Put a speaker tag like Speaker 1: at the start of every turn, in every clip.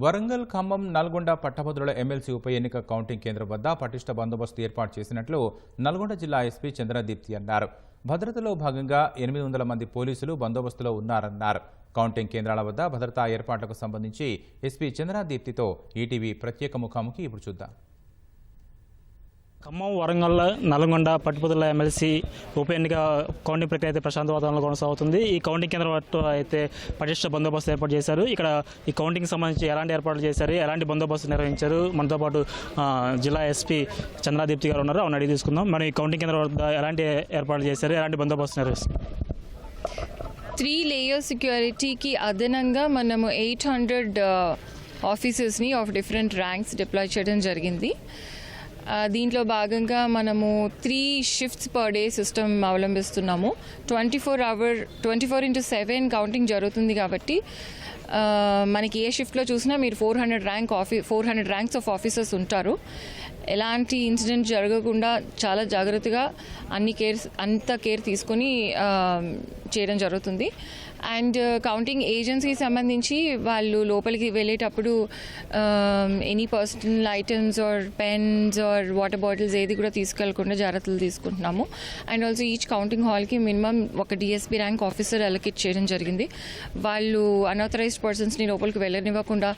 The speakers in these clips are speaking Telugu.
Speaker 1: వరంగల్ ఖమ్మం నల్గొండ పట్టభద్రుల ఎమ్మెల్సీ ఉప ఎన్నిక కౌంటింగ్ కేంద్రం వద్ద పటిష్ట బందోబస్తు ఏర్పాటు చేసినట్లు నల్గొండ జిల్లా ఎస్పీ చంద్రదీప్తి అన్నారు. భద్రతలో భాగంగా ఎనిమిది వందల మంది పోలీసులు బందోబస్తులో ఉన్నారన్నారు. కౌంటింగ్ కేంద్రాల వద్ద భద్రతా ఏర్పాట్లకు సంబంధించి ఎస్పీ చంద్రదీప్తితో ఈటీవీ ప్రత్యేక ముఖాముఖి ఇప్పుడు చూద్దాం.
Speaker 2: ఖమ్మం వరంగల్ నల్గొండ పట్టుపుదల ఎమ్మెల్సీ ఉప ఎన్నిక కౌంటింగ్ ప్రక్రియ అయితే ప్రశాంత వాతావరణంలో కొనసాగుతుంది. ఈ కౌంటింగ్ కేంద్రం అయితే పటిష్ట బందోబస్తు ఏర్పాటు చేశారు. ఇక్కడ ఈ కౌంటింగ్ సంబంధించి ఎలాంటి ఏర్పాట్లు చేశారు? ఎలాంటి బందోబస్తు నిర్వహించారు? మనతో పాటు జిల్లా ఎస్పీ చంద్రాదీప్తి గారు ఉన్నారు. అవును అడిగి తీసుకుందాం. మరి ఈ కౌంటింగ్ కేంద్రం వద్ద ఎలాంటి ఏర్పాట్లు చేశారు? ఎలాంటి బందోబస్తు నిర్వహిస్తారు?
Speaker 3: త్రీ లేయర్ సెక్యూరిటీకి అదనంగా మనము ఎయిట్ హండ్రెడ్ ఆఫీసర్స్ని ఆఫ్ డిఫరెంట్ ర్యాంక్స్ డిప్లాయ్ చేయడం జరిగింది. దీంట్లో భాగంగా మనము three shifts per day system అవలంబిస్తున్నాము. Twenty four hour twenty four into seven counting జరుగుతుంది కాబట్టి మనకి ఏ షిఫ్ట్లో చూసినా మీరు four hundred rank ఆఫీ four hundred ranks of officers ఉంటారు. ఎలాంటి ఇన్సిడెంట్ జరగకుండా చాలా జాగ్రత్తగా అన్ని కేర్ అంత కేర్ తీసుకొని చేయడం జరుగుతుంది. అండ్ కౌంటింగ్ ఏజెన్సీకి సంబంధించి వాళ్ళు లోపలికి వెళ్ళేటప్పుడు any personal items or pens or water bottles ఏది కూడా తీసుకెళ్ళకుండా జాగ్రత్తలు తీసుకుంటున్నాము. అండ్ ఆల్సో ఈచ్ కౌంటింగ్ హాల్కి మినిమం ఒక డిఎస్పీ ర్యాంక్ ఆఫీసర్ అలొకేట్ చేయడం జరిగింది. వాళ్ళు అన్ఆథరైజ్డ్ పర్సన్స్ని లోపలికి వెళ్ళనివ్వకుండా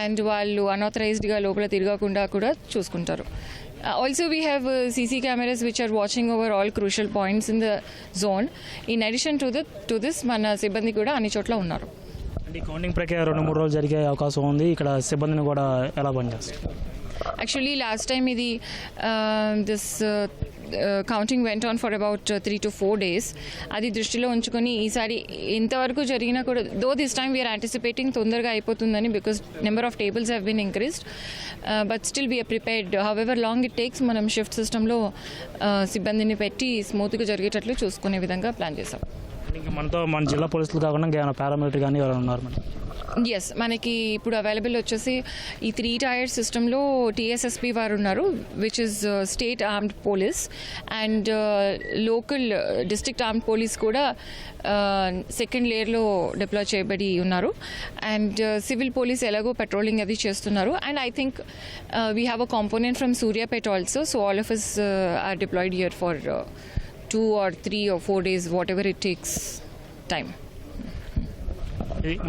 Speaker 3: అండ్ వాళ్ళు అన్ఆథరైజ్డ్గా లోపల తిరగకుండా కూడా చూసుకుంటారు. Also we have CC cameras which are watching over all crucial points in the zone in addition to the to this మన సిబ్బంది కూడా అన్ని చోట్ల ఉన్నారు.
Speaker 2: అంటే కౌంటింగ్ ప్రక్రియ రెండు మూడు రోజులు జరిగే అవకాశం ఉంది. ఇక్కడ సిబ్బందిని కూడా ఎలా పనిచేస్తారు
Speaker 3: యాక్చువల్లీ లాస్ట్ టైం ఇది this counting went on for about three to four days అది దృష్టిలో ఉంచుకొని ఈసారి ఇంతవరకు జరిగినా కూడా though this time we're anticipating తొందరగా అయిపోతుందని because number of tables have been increased but still we're prepared however long it takes మనం షిఫ్ట్ సిస్టంలో uh, సిబ్బందిని పెట్టి స్మూత్గా జరిగేటట్లు చూసుకునే విధంగా ప్లాన్ చేసాం
Speaker 2: ఇంకా మనతో మన జిల్లా పోలీసులు కాకుండా ఇంకేమైనా పారామిలిటరీ కానీ ఎవరైనా ఉన్నారు మేడం
Speaker 3: ఎస్ మనకి ఇప్పుడు అవైలబుల్ వచ్చేసి ఈ త్రీ టైర్ సిస్టంలో టీఎస్ఎస్పి వారు ఉన్నారు which is state armed police and local district armed police కూడా సెకండ్ లేయర్లో డిప్లాయ్ చేయబడి ఉన్నారు. అండ్ సివిల్ పోలీస్ ఎలాగో పెట్రోలింగ్ అది చేస్తున్నారు. And I think we have a component from Suryapet also so all of is are deployed here for two or three or four days whatever it takes time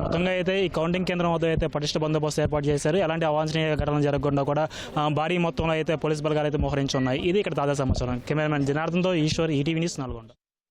Speaker 2: మొత్తంగా అయితే ఈ కౌంటింగ్ కేంద్రం వద్ద అయితే పటిష్ట బందోబస్తు ఏర్పాటు చేశారు. ఎలాంటి అవాంఛనీయ ఘటనలు జరగకుండా కూడా భారీ మొత్తంలో అయితే పోలీస్ బలగాలు అయితే మోహరించి ఉన్నాయి ఇది ఇక్కడ తాజా సమాచారం. కెమెరామెన్ జనార్దన్తో ఈశ్వర్ ఈటీవీ న్యూస్ నల్గొండ.